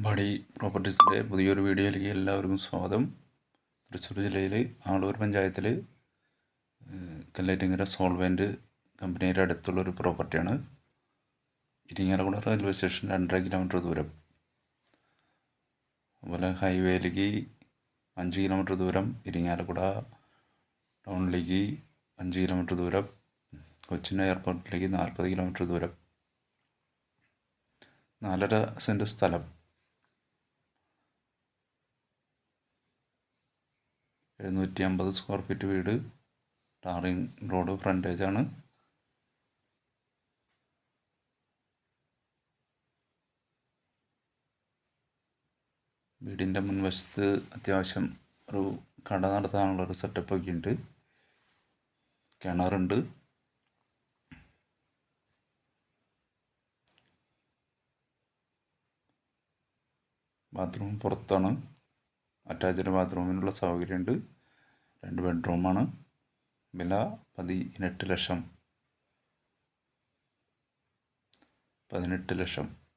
അമ്പാടി പ്രോപ്പർട്ടീസിന്റെ പുതിയൊരു വീഡിയോയിലേക്ക് എല്ലാവർക്കും സ്വാഗതം. തൃശ്ശൂർ ജില്ലയിൽ ആളൂർ പഞ്ചായത്തിൽ കല്ലേറ്റിങ്ങര സോൾവെന്റ് കമ്പനിയുടെ അടുത്തുള്ളൊരു പ്രോപ്പർട്ടിയാണ്. ഇരിങ്ങാലക്കുട റെയിൽവേ സ്റ്റേഷൻ രണ്ടര കിലോമീറ്റർ ദൂരം. അതുപോലെ ഹൈവേയിലേക്ക് അഞ്ച് കിലോമീറ്റർ ദൂരം ഇരിങ്ങാലക്കുട ടൗണിലേക്ക് അഞ്ച് കിലോമീറ്റർ ദൂരം കൊച്ചിൻ എയർപോർട്ടിലേക്ക് നാൽപ്പത് കിലോമീറ്റർ ദൂരം. നാലര സെന്റ് സ്ഥലം. എഴുന്നൂറ്റി അമ്പത് സ്ക്വയർ ഫീറ്റ് വീട്. ടാറിങ് റോഡ് ഫ്രണ്ടേജ് ആണ്. വീടിന്റെ മുൻവശത്ത് അത്യാവശ്യം ഒരു കട നടത്താനുള്ളൊരു സെറ്റപ്പ് ഒക്കെ ഉണ്ട്. കിണറുണ്ട്. ബാത്റൂം പുറത്താണ്. അറ്റാച്ച്ഡ് ബാത്റൂമിനുള്ള സൗകര്യമുണ്ട്. രണ്ട് ബെഡ്റൂമാണ്. വില പതിനെട്ട് ലക്ഷം. പതിനെട്ട് ലക്ഷം.